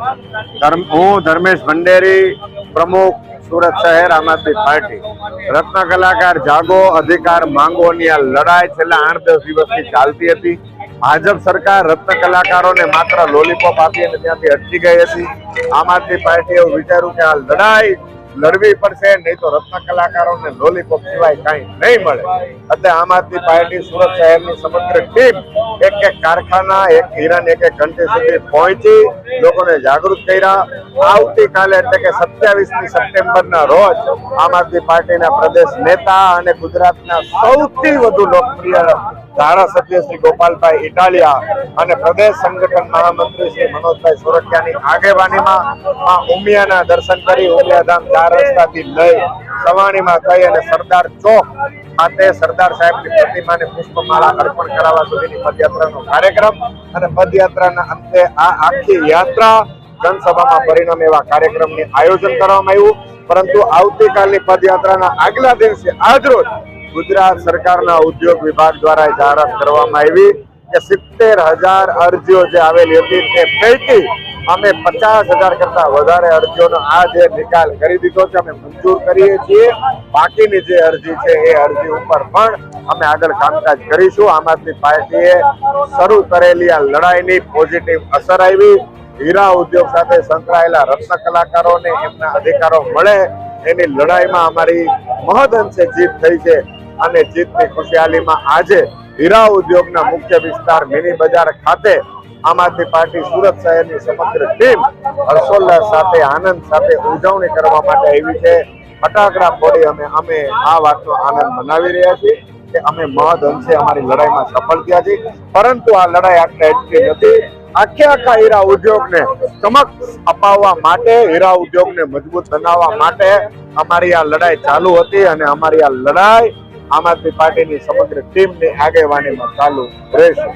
હું ધર્મેશ ભંડેરી, પ્રમુખ, સુરત શહેર, આમ આદમી પાર્ટી. રત્ન કલાકાર જાગો અધિકાર માંગોની આ લડાઈ છેલ્લા આઠ દસ દિવસથી ચાલતી હતી. ભાજપ સરકાર રત્ન કલાકારોને માત્ર લોલીપોપ આપી અને ત્યાંથી અટકી ગઈ હતી. આમ આદમી પાર્ટીએ એવું વિચાર્યું કે આ લડાઈ લડવી પડશે, નહીં તો રત્ન કલાકારોને લોલીપોપ સિવાય કાંઈ નહીં મળે. એટલે આમ આદમી પાર્ટી સુરત શહેરની સમગ્ર ટીમ એક એક કારખાના, એક હિરણ એક એક ઘંટી સુધી પહોંચી, લોકોને જાગૃત કર્યા. આવતીકાલે એટલે કે સત્યાવીસમી સપ્ટેમ્બરના રોજ આમ આદમી પાર્ટીના પ્રદેશ નેતા અને ગુજરાતના સૌથી વધુ લોકપ્રિય ધારાસભ્ય શ્રી ગોપાલભાઈ ઇટાલિયા અને પ્રદેશ સંગઠન મહામંત્રી શ્રી મનોજભાઈ સોરઠિયાની આગેવાનીમાં આ ઉમિયાના દર્શન કરી ઉમિયાધામ ચાર રસ્તાથી લઈ સવાણીમાં થઈ અને સરદાર ચોક ખાતે સરદાર સાહેબની પ્રતિમાને પુષ્પમાળા અર્પણ કરાવવા સુધીની પદયાત્રાનો કાર્યક્રમ અને પદયાત્રાના અંતે આ આખી યાત્રા જનસભામાં પરિણમે એવા કાર્યક્રમની આયોજન કરવામાં આવ્યું. પરંતુ આવતીકાલની પદયાત્રાના આગલા દિવસે આજરોજ ગુજરાત સરકારના ઉદ્યોગ વિભાગ દ્વારા જાહેરાત કરવામાં આવી કે સિત્તેર હજાર અરજીઓ જે આવેલી હતી તે પૈકી અમે પચાસ હજાર કરતા વધારે અરજીઓનો આ જે નિકાલ કરી દીધો છે, અમે મંજૂર કરીએ છીએ. બાકીની જે અરજી છે, એ અરજી ઉપર પણ અમે આગળ કામકાજ કરીશું. આમ આદમી પાર્ટીએ શરૂ કરેલી આ લડાઈની પોઝિટિવ અસર આવી. હીરા ઉદ્યોગ સાથે સંકળાયેલા રત્ન કલાકારોને એમના અધિકારો મળે. એની લડાઈમાં અમારી મહદ અંશે જીત થઈ છે. અને જીતની ખુશહાલીમાં આજે હીરા ઉદ્યોગના મુખ્ય વિસ્તાર મિની બજાર ખાતે આમ આદમી પાર્ટી સુરત શહેરની સમગ્ર ટીમ હર્ષોલ્લાસ સાથે, આનંદ સાથે ઉજવણી કરવા માટે આવી છે. ફટાકડા ફોડી અમે અમે આ વાતનો આનંદ મનાવી રહ્યા છીએ કે અમે મહદ અંશે અમારી લડાઈમાં સફળ થયા છીએ. પરંતુ આ લડાઈ આટલે અટકી નથી. આખે આખા હીરા ઉદ્યોગને ચમક અપાવવા માટે, હીરા ઉદ્યોગને મજબૂત બનાવવા માટે અમારી આ લડાઈ ચાલુ હતી અને અમારી આ લડાઈ આમ આદમી પાર્ટીની સમગ્ર ટીમની આગેવાનીમાં ચાલુ રહેશે.